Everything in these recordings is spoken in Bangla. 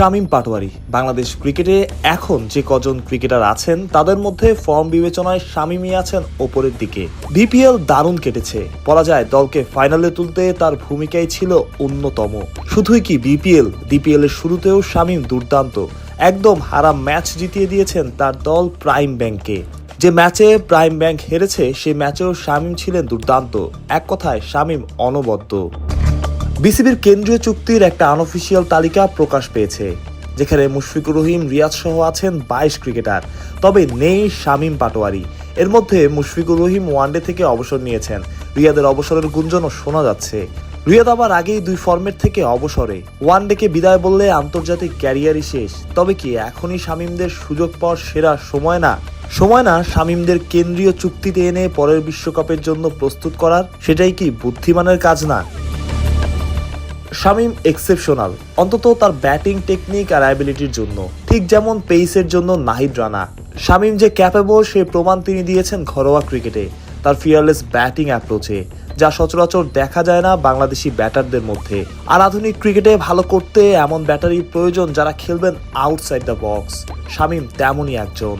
শামীম পাটোয়ারি। বাংলাদেশ ক্রিকেটে এখন যে কজন ক্রিকেটার আছেন, তাদের মধ্যে ফর্ম বিবেচনায় শামীমই আছেন ওপরের দিকে। বিপিএল দারুণ কেটেছে। বলা যায়, দলকে ফাইনালে তুলতে তার ভূমিকাই ছিল অন্যতম। শুধুই কি বিপিএল? ডিপিএল এর শুরুতেও শামীম দুর্দান্ত। একদম হারা ম্যাচ জিতিয়ে দিয়েছেন তার দল প্রাইম ব্যাংকে। যে ম্যাচে প্রাইম ব্যাংক হেরেছে সেই ম্যাচেও শামীম ছিলেন দুর্দান্ত। এক কথায়, শামীম অনবদ্য। বিসিবির কেন্দ্রীয় চুক্তির একটা আনঅফিসিয়াল তালিকা প্রকাশ পেয়েছে, যেখানে মুশফিকুর রহিম, রিয়াজ সহ আছেন বাইশ ক্রিকেটার। তবে নেই শামীম পাটোয়ারি। এর মধ্যে মুশফিকুর রহিম ওয়ানডে থেকে অবসর নিয়েছেন। রিয়াদের অবসরের গুঞ্জনও শোনা যাচ্ছে। রিয়াদ আবার আগেই দুই ফর্মেট থেকে অবসরে। ওয়ানডেকে বিদায় বললে আন্তর্জাতিক ক্যারিয়ারই শেষ। তবে কি এখনই শামীমদের সুযোগ পাওয়ার সেরা সময় না? সময় না শামীমদের কেন্দ্রীয় চুক্তিতে এনে পরের বিশ্বকাপের জন্য প্রস্তুত করার? সেটাই কি বুদ্ধিমানের কাজ না? শামীম এক্সেপশনাল অন্তত তার ব্যাটিং টেকনিক আর অ্যাবিলিটির জন্য। ঠিক যেমন পেইসের জন্য নাহিদ রানা। শামীম যে ক্যাপেবল সে প্রমাণ তিনি দিয়েছেন ঘরোয়া ক্রিকেটে তার ফিয়ারলেস ব্যাটিং অ্যাপ্রোচে যা সচরাচর দেখা যায় না বাংলাদেশি ব্যাটারদের মধ্যে। আর আধুনিক ক্রিকেটে ভালো করতে এমন ব্যাটারি প্রয়োজন যারা খেলবেন আউটসাইড দ্য বক্স শামীম তেমনই একজন।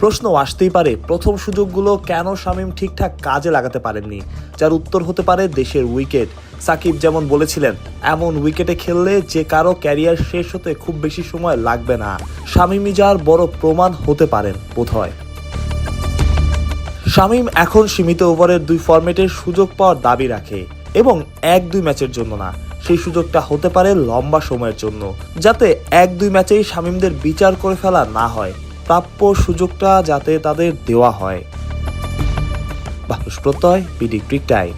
প্রশ্ন আসতেই পারে, প্রথম সুযোগগুলো কেন শামীম ঠিকঠাক কাজে লাগাতে পারেননি? যার উত্তর হতে পারে দেশের উইকেট। সাকিব যেমন বলেছিলেন, এমন উইকেটে খেললে যে কারও ক্যারিয়ার শেষ হতে খুব বেশি সময় লাগবে না। শামীমই যার বড় প্রমাণ হতে পারেন বোধহয় শামীম এখন সীমিত ওভারের দুই ফরম্যাটের সুযোগ পাওয়ার দাবি রাখে এবং এক দুই ম্যাচের জন্য না, সেই সুযোগটা হতে পারে লম্বা সময়ের জন্য, যাতে এক দুই ম্যাচেই শামীমদের বিচার করে ফেলা না হয়। প্রাপ্য সুযোগটা যাতে তাদের দেওয়া হয়। বাহুস প্রত্যয় বিডি ক্রিক টাইম।